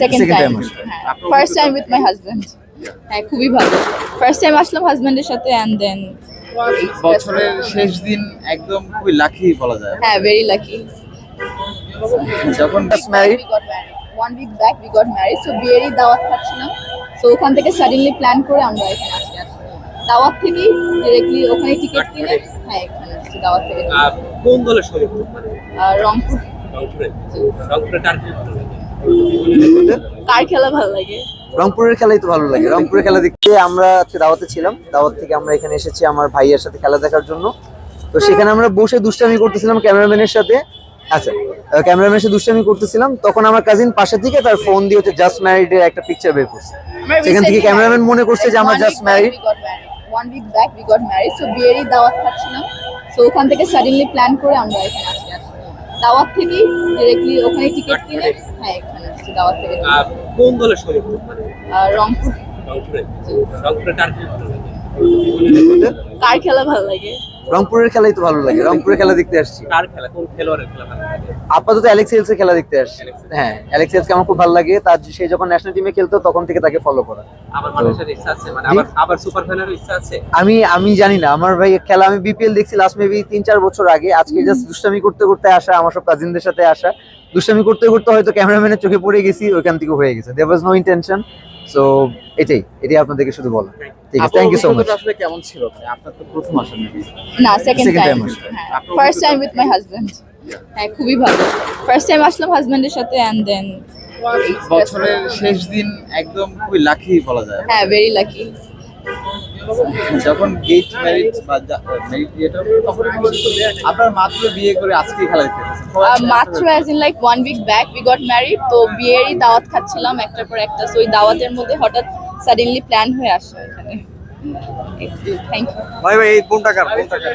Second time time. First time with my husband হ্যাঁ খুবই ভালো। ফার্স্ট টাইম আসলাম হাজবেন্ডের সাথে অ্যান্ড দেন বছরের শেষ দিন একদম খুবই লাকি বলা যায়। হ্যাঁ ভেরি লাকি যখন married one week back we got married so বিয়েরই দাওয়াত খাচ্ছিলাম। সো ওখান থেকে সাডেনলি প্ল্যান করে আমরা এখানে আসি দাওয়াত থেকেই ডিরেক্টলি ওখানে টিকিট কিনে হ্যাঁ এখানে দাওয়াত থেকে। কোন দলের শরীর রংপুর। রংপুরে। রংপুরে কার খেলা ভালো লাগে? কার খেলা ভালো লাগে রংপুরের খেলাই তো ভালো লাগে। রংপুরের খেলা দেখতে আমরা দাওয়াতে ছিলাম। দাওয়াত থেকে আমরা এখানে এসেছি আমার ভাইয়ের সাথে খেলা দেখার জন্য। তো সেখানে আমরা বসে দুষ্টামি করতেছিলাম ক্যামেরাম্যানের সাথে। আচ্ছা ক্যামেরাম্যানের সাথে দুষ্টামি করতেছিলাম। তখন আমার কাজিন পাশে থেকে তার ফোন দিয়ে হচ্ছে জাস্ট ম্যারিড এর একটা পিকচার বের করছে। সেখান থেকে ক্যামেরাম্যান মনে করছে যে আমরা just married one week back we got married so বিয়েরই দাওয়াত খাচ্ছিলাম সো ওখান থেকে সাডেনলি প্ল্যান করে আমরা এখানে আসি আসছি দাওয়াত থেকেই ডিরেক্টলি ওখানে টিকিট কিনে হ্যাঁ আসছি দাওয়াত থেকে। কোন দলের শরীর আর রংপুর। রংপুরে। রংপুরে কার খেলা ভালো লাগে? রংপুরের খেলাই তো ভালো লাগে। রংপুরের খেলা দেখতে আসছি। কার খেলা? কোন খেলোয়াড়ের খেলা ভালো লাগে? আপাতত অ্যালেক্স হেলস এর খেলা দেখতে আসছি। হ্যাঁ অ্যালেক্স হেলসকে আমার খুব ভালো লাগে। তার সে যখন ন্যাশনাল টিমে খেলতো তখন থেকে তাকে ফলো করা। আবার মানুষের ইচ্ছা আছে মানে আবার আবার সুপার ফ্যানের ইচ্ছা আছে? আমি আমি জানি না। আমার ভাই খেলা আমি বিপিএল দেখছি লাস্ট মেবি তিন চার বছর আগে। আজকে জাস্ট দুষ্টামি করতে করতে আসা আমার সব কাজিনদের সাথে আসা। দুষ্টামি করতে করতে হয়তো ক্যামেরাম্যানের চোখে পড়ে গেছি ওইখান থেকে হয়ে গেছে। There was no intention so এটাই এটাই আপনাদেরকে শুধু বলা ঠিক আছে থ্যাংক ইউ সো মাচ আসলে কেমন ছিল? আপনার তো প্রথম আসা না second time first time with my husband হ্যাঁ খুবই ভালো। ফার্স্ট টাইম আসলাম হাজবেন্ডের সাথে অ্যান্ড দেন বছরের শেষ দিন একদম খুবই লাকি বলা যায়। হ্যাঁ ভেরি লাকি যখন গেট ম্যারিড বা ম্যারিড বিয়েটা তখন আপনার মাত্র বিয়ে করে আজকে খেলা দেখতে মাত্র as in like one week back we got married তো বিয়েরই দাওয়াত খাচ্ছিলাম একটার পর একটা সো ওই দাওয়াতের মধ্যে হঠাৎ সাডেনলি প্ল্যান হয়ে আসলো এখানে। থ্যাংক ইউ ভাই ভাই এই কোনটা কার? কোনটা কার?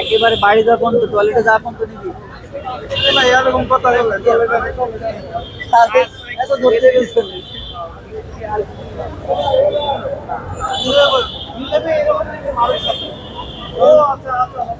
একেবারে বাড়ি যাওয়া পর্যন্ত টয়লেটে যাওয়া পর্যন্ত নিবি এরকম কথা এত ধরতে গেছেন ও আচ্ছা আচ্ছা